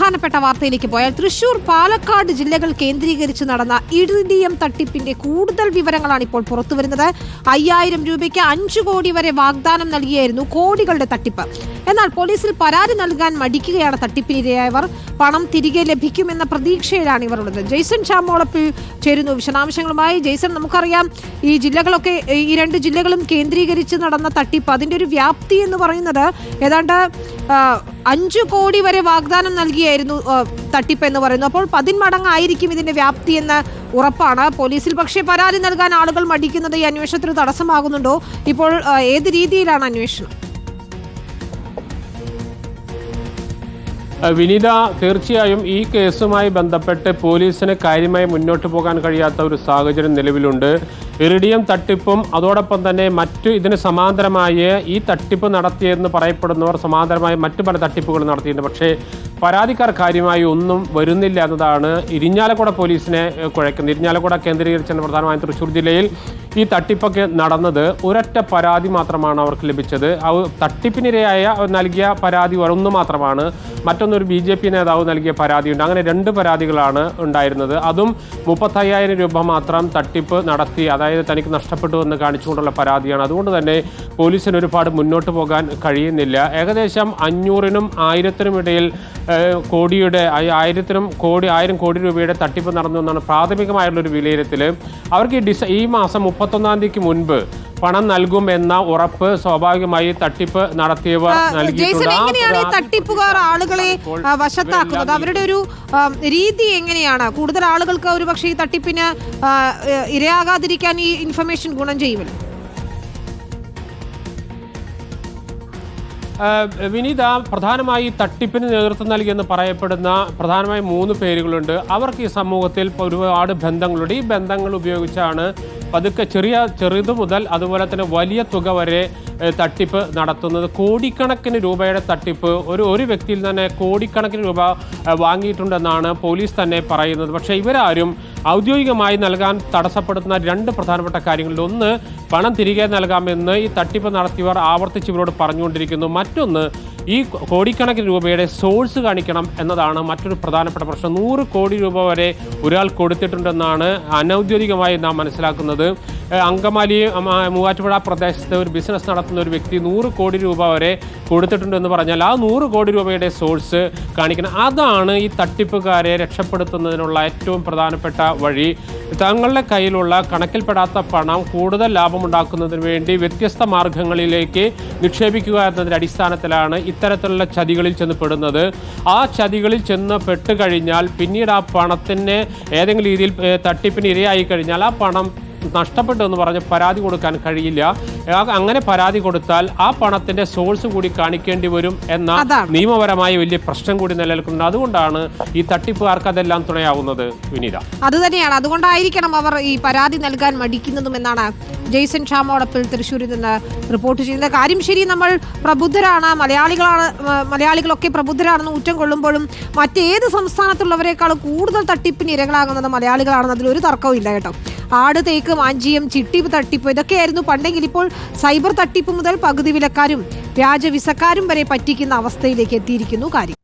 പ്രധാനപ്പെട്ട വാർത്തയിലേക്ക് പോയാൽ തൃശൂർ പാലക്കാട് ജില്ലകൾ കേന്ദ്രീകരിച്ച് നടന്ന ഇറിഡിയം തട്ടിപ്പിന്റെ കൂടുതൽ വിവരങ്ങളാണ് ഇപ്പോൾ പുറത്തുവരുന്നത്. അയ്യായിരം രൂപയ്ക്ക് അഞ്ചു കോടി വരെ വാഗ്ദാനം നൽകിയായിരുന്നു കോടികളുടെ തട്ടിപ്പ്. എന്നാൽ പോലീസിൽ പരാതി നൽകാൻ മടിക്കുകയാണ് തട്ടിപ്പിനിരയായവർ. പണം തിരികെ ലഭിക്കുമെന്ന പ്രതീക്ഷയിലാണ് ഇവർ ഉള്ളത്. ജെയ്സൺ ചാമോളപ്പിൽ ചേരുന്നു വിശദാംശങ്ങളുമായി. ജെയ്സൺ നമുക്കറിയാം ഈ ജില്ലകളൊക്കെ ഈ രണ്ട് ജില്ലകളും കേന്ദ്രീകരിച്ച് നടന്ന തട്ടിപ്പ് അതിന്റെ ഒരു വ്യാപ്തി എന്ന് പറയുന്നത് ഏതാണ്ട് അഞ്ചു കോടി വരെ വാഗ്ദാനം നൽകിയായിരുന്നു തട്ടിപ്പ് എന്ന് പറയുന്നു. അപ്പോൾ പതിന്മടങ്ങായിരിക്കും ഇതിന്റെ വ്യാപ്തി എന്ന് ഉറപ്പാണ്. പോലീസിൽ പക്ഷേ പരാതി നൽകാൻ ആളുകൾ മടിക്കുന്നത് ഈ അന്വേഷണത്തിന് തടസ്സമാകുന്നുണ്ടോ? ഇപ്പോൾ ഏത് രീതിയിലാണ് അന്വേഷണം? വിനീത തീർച്ചയായും ഈ കേസുമായി ബന്ധപ്പെട്ട് പോലീസിന് കാര്യമായി മുന്നോട്ട് പോകാൻ കഴിയാത്ത ഒരു സാഹചര്യം നിലവിലുണ്ട്. ഇറിഡിയം തട്ടിപ്പും അതോടൊപ്പം തന്നെ മറ്റു ഇതിന് സമാന്തരമായ ഈ തട്ടിപ്പ് നടത്തിയെന്ന് പറയപ്പെടുന്നവർ സമാന്തരമായി മറ്റു പല തട്ടിപ്പുകൾ നടത്തിയിട്ടുണ്ട്. പക്ഷേ പരാതിക്കാർ കാര്യമായി ഒന്നും വരുന്നില്ല എന്നതാണ് ഇരിഞ്ഞാലക്കുട പോലീസിനെ കുഴക്കുന്നത്. ഇരിഞ്ഞാലക്കുട കേന്ദ്രീകരിച്ചാണ് പ്രധാനമായും തൃശ്ശൂർ ജില്ലയിൽ ഈ തട്ടിപ്പൊക്കെ നടന്നത് ഒരൊറ്റ പരാതി മാത്രമാണ് അവർക്ക് ലഭിച്ചത്. അവ തട്ടിപ്പിനിരയായ നൽകിയ പരാതി ഒന്ന് മാത്രമാണ്. മറ്റൊന്നൊരു ബി ജെ പി നേതാവ് നൽകിയ പരാതിയുണ്ട്. അങ്ങനെ രണ്ട് പരാതികളാണ് ഉണ്ടായിരുന്നത്. അതും മുപ്പത്തയ്യായിരം രൂപ മാത്രം തട്ടിപ്പ് നടത്തി അതായത് തനിക്ക് നഷ്ടപ്പെട്ടു എന്ന് കാണിച്ചുകൊണ്ടുള്ള പരാതിയാണ്. അതുകൊണ്ട് തന്നെ പോലീസിന് ഒരുപാട് മുന്നോട്ട് പോകാൻ കഴിയുന്നില്ല. ഏകദേശം അഞ്ഞൂറിനും ആയിരത്തിനും ഇടയിൽ കോടിയുടെ ആയ- ആയിരത്തിനും കോടി ആയിരം കോടി രൂപയുടെ തട്ടിപ്പ് നടന്നു എന്നാണ് പ്രാഥമികമായിട്ടുള്ള ഒരു വിലയിരുത്തൽ അവർക്ക് ഈ ഡിസ ഈ മാസം മുപ്പത്തൊന്നാം തീയതിക്ക് മുൻപ് പണം നൽകും എന്ന ഉറപ്പ് സ്വാഭാവികമായി തട്ടിപ്പ് നടത്തിയവർ എങ്ങനെയാണ് ഈ തട്ടിപ്പുകാർ ആളുകളെ വശത്താക്കുന്നത്? അവരുടെ ഒരു രീതി എങ്ങനെയാണ്? കൂടുതൽ ആളുകൾക്ക് ഒരു പക്ഷേ ഈ തട്ടിപ്പിന് ഇരയാകാതിരിക്കാൻ ഈ ഇൻഫർമേഷൻ ഗുണം ചെയ്യുമല്ലോ? വിനീത പ്രധാനമായി തട്ടിപ്പിന് നേതൃത്വം നൽകിയെന്ന് പറയപ്പെടുന്ന പ്രധാനമായും മൂന്ന് പേരുകളുണ്ട്. അവർക്ക് ഈ സമൂഹത്തിൽ ഒരുപാട് ബന്ധങ്ങളുണ്ട്. ഈ ബന്ധങ്ങൾ ഉപയോഗിച്ചാണ് പതുക്കെ ചെറിയ ചെറുത് മുതൽ അതുപോലെ തന്നെ വലിയ തുക വരെ തട്ടിപ്പ് നടത്തുന്നത്. കോടിക്കണക്കിന് രൂപയുടെ തട്ടിപ്പ് ഒരു ഒരു വ്യക്തിയിൽ തന്നെ കോടിക്കണക്കിന് രൂപ വാങ്ങിയിട്ടുണ്ടെന്നാണ് പോലീസ് തന്നെ പറയുന്നത്. പക്ഷേ ഇവരാരും ഔദ്യോഗികമായി നൽകാൻ തടസ്സപ്പെടുത്തുന്ന രണ്ട് പ്രധാനപ്പെട്ട കാര്യങ്ങളിൽ ഒന്ന് പണം തിരികെ നൽകാമെന്ന് ഈ തട്ടിപ്പ് നടത്തിയവർ ആവർത്തിച്ച് ഇവരോട് പറഞ്ഞുകൊണ്ടിരിക്കുന്നു. മറ്റൊന്ന് ഈ കോടിക്കണക്കിന് രൂപയുടെ സോഴ്സ് കാണിക്കണം എന്നതാണ് മറ്റൊരു പ്രധാനപ്പെട്ട പ്രശ്നം. നൂറ് കോടി രൂപ വരെ ഒരാൾ കൊടുത്തിട്ടുണ്ടെന്നാണ് അനൗദ്യോഗികമായി നാം മനസ്സിലാക്കുന്നത്. അങ്കമാലി മൂവാറ്റുപുഴ പ്രദേശത്ത് ഒരു ബിസിനസ് നടത്തുന്ന ഒരു വ്യക്തി നൂറ് കോടി രൂപ വരെ കൊടുത്തിട്ടുണ്ട് എന്ന് പറഞ്ഞാൽ ആ നൂറ് കോടി രൂപയുടെ സോഴ്സ് കാണിക്കണം. അതാണ് ഈ തട്ടിപ്പുകാരെ രക്ഷപ്പെടുത്തുന്നതിനുള്ള ഏറ്റവും പ്രധാനപ്പെട്ട വഴി. തങ്ങളുടെ കയ്യിലുള്ള കണക്കിൽപ്പെടാത്ത പണം കൂടുതൽ ലാഭമുണ്ടാക്കുന്നതിന് വേണ്ടി വ്യത്യസ്ത മാർഗങ്ങളിലേക്ക് നിക്ഷേപിക്കുക എന്നതിന്റെ അടിസ്ഥാനത്തിലാണ് ഇത്തരത്തിലുള്ള ചതികളിൽ ചെന്ന് പെടുന്നത്. ആ ചതികളിൽ ചെന്ന് പെട്ട് കഴിഞ്ഞാൽ പിന്നീട് ആ പണത്തിന് ഏതെങ്കിലും രീതിയിൽ തട്ടിപ്പിന് ഇരയായി കഴിഞ്ഞാൽ ആ പണം നഷ്ടപ്പെട്ടു എന്ന് പറഞ്ഞ് പരാതി കൊടുക്കാൻ കഴിയില്ല. അങ്ങനെ പരാതി കൊടുത്താൽ ആ പണത്തിന്റെ സോഴ്സ് കൂടി കാണിക്കേണ്ടി വരും എന്ന. നിയമപരമായ വലിയ പ്രശ്നം കൂടി നിലനിൽക്കുന്നുണ്ട്. അതുകൊണ്ടാണ് ഈ തട്ടിപ്പുകാർക്ക് അതെല്ലാം തുണയാവുന്നത്. വിനീത. അത് തന്നെയാണ്. അതുകൊണ്ടായിരിക്കണം അവർ ഈ പരാതി നൽകാൻ മടിക്കുന്നതും എന്നാണ് ജെയ്സൺ ഷാമോടപ്പിൽ തൃശ്ശൂരിൽ നിന്ന് റിപ്പോർട്ട് ചെയ്യുന്നത്. കാര്യം ശരി നമ്മൾ പ്രബുദ്ധരാണ്. മലയാളികളാണ് മലയാളികളൊക്കെ പ്രബുദ്ധരാണെന്ന് ഊറ്റം കൊള്ളുമ്പോഴും മറ്റേത് സംസ്ഥാനത്തുള്ളവരെക്കാളും കൂടുതൽ തട്ടിപ്പിന് ഇരകളാകുന്നത് മലയാളികളാണെന്ന് അതിൽ ഒരു തർക്കവും ഇല്ല കേട്ടോ. ആട് തേക്ക് മാഞ്ചിയം ചിട്ടിപ്പ് തട്ടിപ്പ് ഇതൊക്കെയായിരുന്നു. പണ്ടെങ്കിൽ ഇപ്പോൾ സൈബർ തട്ടിപ്പ് മുതൽ പകുതി വിലക്കാരും വ്യാജ വിസക്കാരും വരെ പറ്റിക്കുന്ന അവസ്ഥയിലേക്ക് എത്തിയിരിക്കുന്നു കാര്യം.